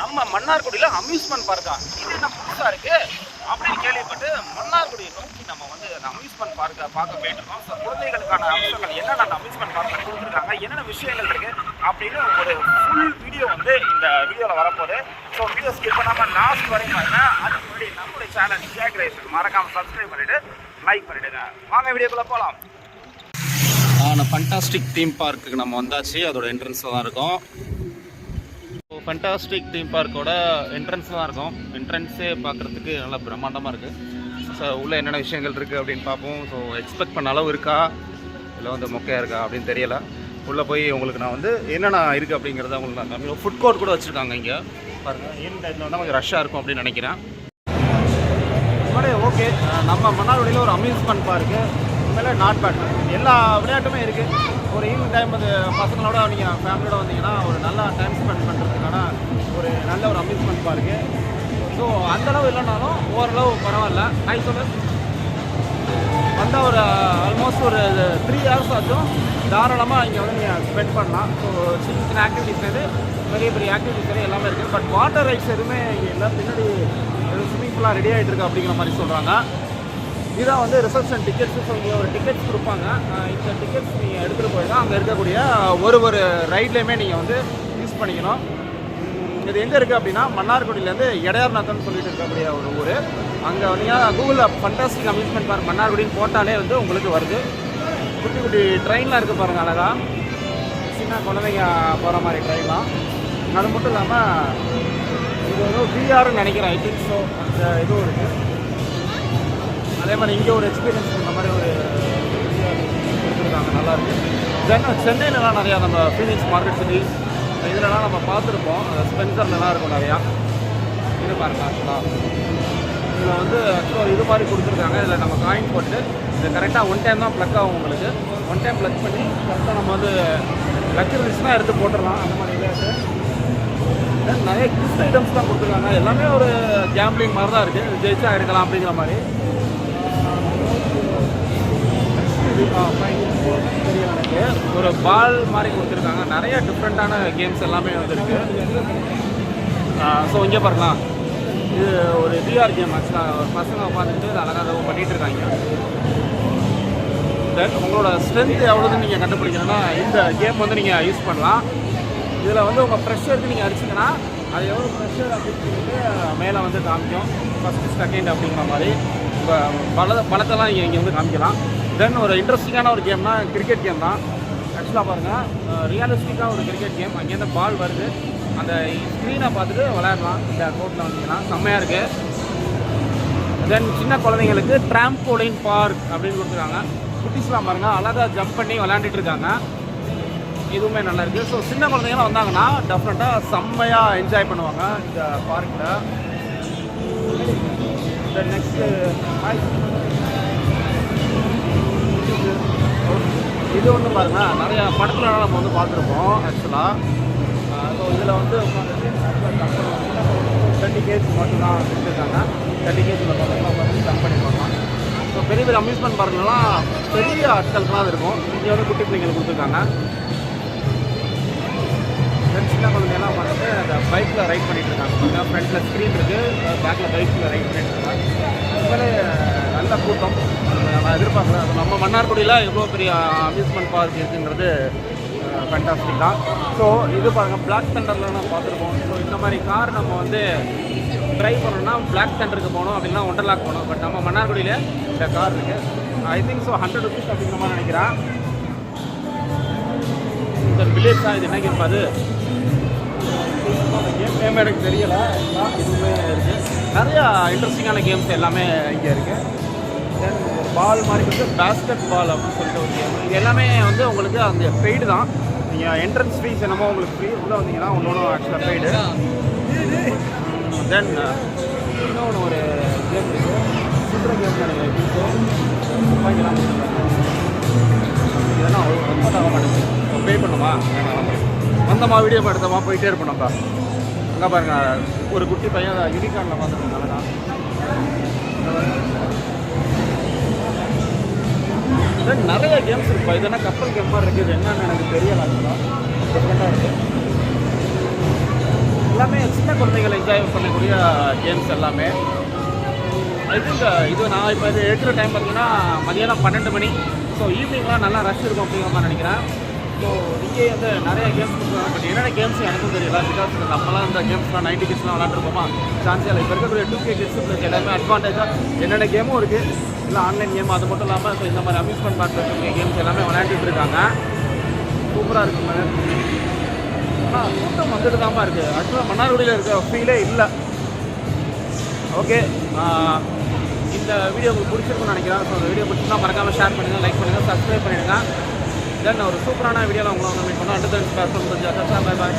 நம்ம மன்னார்குடியில் அம்யூஸ்மெண்ட் பார்க்கா இது என்ன புதுசாக இருக்குது அப்படின்னு கேள்விப்பட்டு மன்னார்குடியை நோக்கி நம்ம வந்து அந்த அம்யூஸ்மெண்ட் பார்க்கை பார்க்க போயிட்டுருக்கோம் ஸோ குழந்தைகளுக்கான அம்சங்கள் என்னென்ன அந்த அம்யூஸ்மெண்ட் பார்க்க கொடுத்துருக்காங்க என்னென்ன விஷயங்கள் இருக்குது அப்படின்னு ஒரு ஃபுல் வீடியோ வந்து இந்த வீடியோவில் வரப்போகுது. ஸோ வீடியோ ஸ்கிப் பண்ணாமல் லாஸ்ட் வரையும் பாருங்க. அதுக்கு முன்னாடி நம்மளுடைய சேனல் ஜியாக் ரேசன் மறக்காமல் சப்ஸ்கிரைப் பண்ணிவிட்டு லைக் பண்ணிவிடுங்க வாங்க வீடியோக்குள்ளே போகலாம் ஆனால் ஃபண்டாஸ்டிக் தீம் பார்க்குக்கு நம்ம வந்தாச்சு. அதோட என்ட்ரன்ஸில் தான் இருக்கும். ஃபண்டாஸ்டிக் தீம் பார்க்கோட என்ட்ரன்ஸ் தான் இருக்கும். என்ட்ரன்ஸே பார்க்குறதுக்கு நல்லா பிரம்மாண்டமாக இருக்குது ஸோ உள்ளே என்னென்ன விஷயங்கள் இருக்குது அப்படின்னு பார்ப்போம். ஸோ எக்ஸ்பெக்ட் பண்ண அளவு இருக்கா? இல்லை வந்து மொக்கையாக இருக்கா அப்படின்னு தெரியல. உள்ளே போய் உங்களுக்கு நான் வந்து என்னென்ன இருக்குது அப்படிங்கிறத உங்களுக்கு நான் காமிக்கிறேன். ஃபுட் கோர்ட் கூட வச்சுருக்காங்க இங்கே. பாருங்கள் ஈவினிங் டைமில் வந்தால் கொஞ்சம் ரஷ்ஷாக இருக்கும் அப்படின்னு நினைக்கிறேன். ஓகே நம்ம மன்னார்குடியில் ஒரு அம்யூஸ்மெண்ட் பார்க்கு உண்மையிலே நாட் பேட் எல்லா விளையாட்டுமே இருக்குது ஒரு ஈவினிங் டைம் அது பசங்களோட நீங்கள் ஃபேமிலியோட வந்தீங்கன்னா ஒரு நல்லா டைம் ஸ்பெண்ட் பண்ணுறதுக்கான ஒரு நல்ல ஒரு அம்யூஸ்மெண்ட் பார்க்கு ஸோ அந்தளவு இல்லைனாலும் ஓரளவு பரவாயில்ல. நான் சொல்லு வந்தால் ஒரு ஆல்மோஸ்ட் ஒரு த்ரீ ஹவர்ஸ் ஆச்சும். தாராளமாக இங்கே வந்து நீங்கள் ஸ்பெண்ட் பண்ணலாம். ஸோ சின்ன சின்ன ஆக்டிவிட்டீஸ்லேருந்து பெரிய பெரிய ஆக்டிவிட்டிஸ் எல்லாமே இருக்குது. பட் வாட்டர் ரைட்ஸ் எதுவுமே இங்கே இல்லை. பின்னாடி ஸ்விம்மிங் ஃபுல்லாக ரெடி ஆகிட்டு இருக்கு அப்படிங்கிற மாதிரி சொல்கிறாங்க இதான் வந்து ரிசப்ஷன் டிக்கெட்ஸ் ஸோ ஒரு டிக்கெட்ஸ் கொடுப்பாங்க. இந்த டிக்கெட்ஸ் நீங்கள் எடுத்துகிட்டு போய் அங்கே இருக்கக்கூடிய ஒரு ஒரு ரைட்லேயுமே நீங்கள் வந்து யூஸ் பண்ணிக்கணும். இது எங்கே இருக்குது அப்படின்னா மன்னார்குடியிலேருந்து எடையார்நாத்தன் சொல்லிட்டு இருக்கக்கூடிய ஒரு ஊர். அங்கே வந்தீங்கன்னா கூகுளில் ஃபண்டாஸ்டிக் அம்யூஸ்மெண்ட் பார்க் மன்னார்குடின்னு போட்டாலே வந்து உங்களுக்கு வருது. குட்டி குட்டி ட்ரெயின்லாம் இருக்குது பாருங்கள் அழகாக சின்ன குழந்தைங்க போகிற மாதிரி ட்ரெயின்லாம் அது மட்டும் இல்லாமல் இது வந்து விஆர்னு நினைக்கிறேன் ஐ திங்க் ஸோ அந்த இதுவும் இருக்குது அதே மாதிரி இங்கே ஒரு எக்ஸ்பீரியன்ஸ் இந்த மாதிரி ஒரு கொடுத்துருக்காங்க. நல்லாயிருக்கு தென் சென்னையிலலாம் நிறையா நம்ம ஃபீனிக்ஸ் மார்க்கெட் சிட்டி இதிலலாம் நம்ம பார்த்துருப்போம். ஸ்பென்சர்லலாம் இருக்கும் நிறையா. இது பாருங்க ஆக்சுவலாக இதில் வந்து ஆக்சுவலாக இது மாதிரி கொடுத்துருக்காங்க. இதில் நம்ம காயின் போட்டு இது கரெக்டாக ஒன் டைம் தான் ப்ளக் ஆகும் உங்களுக்கு. ஒன் டைம் ப்ளக் பண்ணி கரெக்டாக நம்ம வந்து லக் இருந்துச்சுன்னா எடுத்து போட்டுடலாம். அந்த மாதிரி நிறைய கிஃப்ட் ஐட்டம்ஸ் தான் கொடுத்துருக்காங்க. எல்லாமே ஒரு கேம்பிளிங் மாதிரி தான் இருக்குது ஜெயிச்சா எடுக்கலாம் அப்படிங்கிற மாதிரி. ஒரு பால் மாதிரி கொடுத்துருக்காங்க. நிறைய டிஃப்ரெண்ட்டான கேம்ஸ் எல்லாமே வந்துருக்கு. ஸோ இங்கே பாருங்களா. இது ஒரு டிஆர் கேம் ஆக்சுவலாக ஒரு பசங்க உட்காந்துட்டு அழகாக பண்ணிகிட்டு இருக்காங்க. தென் உங்களோட ஸ்ட்ரென்த் எவ்வளோன்னு நீங்கள் கண்டுபிடிக்கணும்னா இந்த கேம் வந்து நீங்கள் யூஸ் பண்ணலாம். இதில் வந்து உங்கள் ப்ரெஷருக்கு நீங்கள் அடிச்சிங்கன்னா அது எவ்வளோ ப்ரெஷர் அப்படின்னு சொல்லிட்டு மேலே வந்து காமிக்கும். ஃபஸ்ட்டு செகண்ட் அப்படிங்கிற மாதிரி. உங்கள் பல பலத்தெல்லாம் நீங்கள் இங்கே வந்து காமிக்கலாம். தென் ஒரு இன்ட்ரெஸ்டிங்கான ஒரு கேம்னா கிரிக்கெட் கேம் தான். ஆக்சுவலாக பாருங்கள் ரியலிஸ்டிக்காக ஒரு கிரிக்கெட் கேம் அங்கேருந்து பால் வருது. அந்த ஸ்க்ரீனை பார்த்துட்டு விளையாடலாம். இந்த கோர்ட்டில் வந்தீங்கன்னா. செம்மையாக இருக்குது தென் சின்ன குழந்தைங்களுக்கு ட்ராம்போலின் பார்க் அப்படின்னு கொடுத்துருக்காங்க. குட்டிஸ்லாம் பாருங்கள் அழகாக ஜம்ப் பண்ணி விளையாண்டுட்டு இருக்காங்க. இதுவுமே நல்லா ஸோ சின்ன குழந்தைங்கலாம் வந்தாங்கன்னா டெஃபினட்டாக செம்மையாக என்ஜாய் பண்ணுவாங்க இந்த பார்க்கில் தென் நெக்ஸ்ட்டு இது வந்து பாருங்க நிறைய படத்தில் நம்ம வந்து பார்த்துருப்போம் ஆக்சுவலாக ஸோ இதில் வந்து தேர்ட்டி கேஜ் மட்டும்தான் கொடுத்துருக்காங்க. தேர்ட்டி கேஜில் மட்டும் வந்து ஜம்ப் பண்ணி ஸோ பெரிய பெரிய அம்யூஸ்மெண்ட் பார்க்கலாம் பெரிய ஆட்களுக்குலாம் அது இருக்கும். இங்கே வந்து குட்டி பிள்ளைங்களுக்கு கொடுத்துருக்காங்க. தென் சின்ன குழந்தையெல்லாம் பண்ணுறது அந்த பைக்கில் ரைட் பண்ணிட்டு இருக்காங்க. ஃப்ரண்ட்டில் ஸ்க்ரீன் இருக்குது பேக்கில் பைக்கில் ரைட் பண்ணிட்டு இருக்காங்க. உண்மையிலே நல்ல கூட்டம். நான் எதிர்பார்க்குறேன் நம்ம மன்னார்குடியில் எவ்வளோ பெரிய அம்யூஸ்மெண்ட் பார்க் இருக்குங்கிறது ஃபேண்டாஸ்டிக் தான். ஸோ இது பாருங்கள் பிளாக் தண்டரில் நம்ம பார்த்துருப்போம் ஸோ இந்த மாதிரி கார் நம்ம வந்து ட்ரை பண்ணணும்னா பிளாக் தண்டருக்கு போகணும் அப்படின்னா ஒண்டர்லாக் போகணும். பட் நம்ம மன்னார்குடியில் இந்த கார் இருக்குது I think so hundred rupees அப்படிங்கிற மாதிரி நினைக்கிறேன். இந்த வில்லேஜ் தான் இது. என்ன கேம் அது? கேம் நேம் எனக்கு தெரியலை. எல்லாம் இதுவுமே இருக்குது நிறையா இன்ட்ரெஸ்டிங்கான கேம்ஸ் எல்லாமே இங்கே இருக்குது தென் ஒரு பால் மாதிரி வந்து பேஸ்கெட் பால் அப்படின்னு சொல்லிட்டு ஒரு கேம் இது எல்லாமே வந்து உங்களுக்கு அந்த பெய்டு தான். நீங்கள் என்ட்ரன்ஸ் ஃபீஸ் என்னமோ உங்களுக்கு ஃப்ரீ உள்ளே வந்தீங்கன்னா ஒன்று ஒன்று ஆக்சுவலாக பெய்டு தென் இன்னொன்று ஒரு கேம் இருக்குது கேம் வாங்கிக்கலாம் இதெல்லாம் ரொம்ப தக மாட்டேங்குது பே பண்ணுமா? வந்தமா வீடியோ எடுத்தோமா போயிட்டே இருப்போம் நம்ம. அங்கே பாருங்கள் ஒரு குட்டி பையன் யூனிகார்னில் பார்த்துருக்கோம் அழகா நிறைய கேம்ஸ் இருக்கும் இது என்ன கப்பல் கேம் மாதிரி இருக்குது? என்னன்னு எனக்கு தெரியல டிஃப்ரெண்ட்டாக இருக்குது எல்லாமே சின்ன குழந்தைகள் என்ஜாய் பண்ணக்கூடிய கேம்ஸ் எல்லாமே. ஐ திங்க் இது நான் இப்போ இது எடுக்கிற டைம் பார்த்தீங்கன்னா மதியானம் பன்னெண்டு மணி. ஸோ ஈவினிங்லாம் நல்லா ரஷ் இருக்கும் அப்படிங்கிற மாதிரி நினைக்கிறேன். ஸோ இங்கே வந்து நிறைய கேம்ஸ் கொடுக்குறாங்க பட் என்னென்ன கேம்ஸ் எனக்கும் தெரியல. பிகாஸ் நம்மலாம் இந்த கேம்ஸ்லாம் நைன்டி கிட்ஸ்லாம் விளாண்டுருப்போமா? சான்ஸ் இல்லை. இப்போ இருக்கக்கூடிய டூ கே கிட்ஸ் ப்ளஸ் எல்லாமே அட்வான்டேஜாக என்னென்ன கேமும் இருக்குது இல்லை ஆன்லைன் கேம் அது மட்டும் இல்லாமல் ஸோ இந்த மாதிரி அம்யூஸ்மெண்ட் பார்க் இருக்கக்கூடிய கேம்ஸ் எல்லாமே விளையாண்டுட்டு இருக்காங்க. சூப்பராக இருக்கு மேடம். ஆனால் கூட்டம் வந்துட்டு தான்ப்பா இருக்குது ஆக்சுவலாக மன்னார்குடியில் இருக்க ஃபீலே இல்லை. ஓகே இந்த வீடியோ உங்களுக்கு பிடிச்சிருக்கும்னு நினைக்கிறேன். ஸோ இந்த வீடியோ பிடிச்சிருந்தா மறக்காமல் ஷேர் பண்ணுங்கள் லைக் பண்ணுங்கள் சப்ஸ்கிரைப் பண்ணிடுங்க. தென் ஒரு சூப்பரான வீடியோவில் உங்களை வந்து மீட் பண்ணோம். அடுத்த பேச முடிஞ்சு பாய் பாய்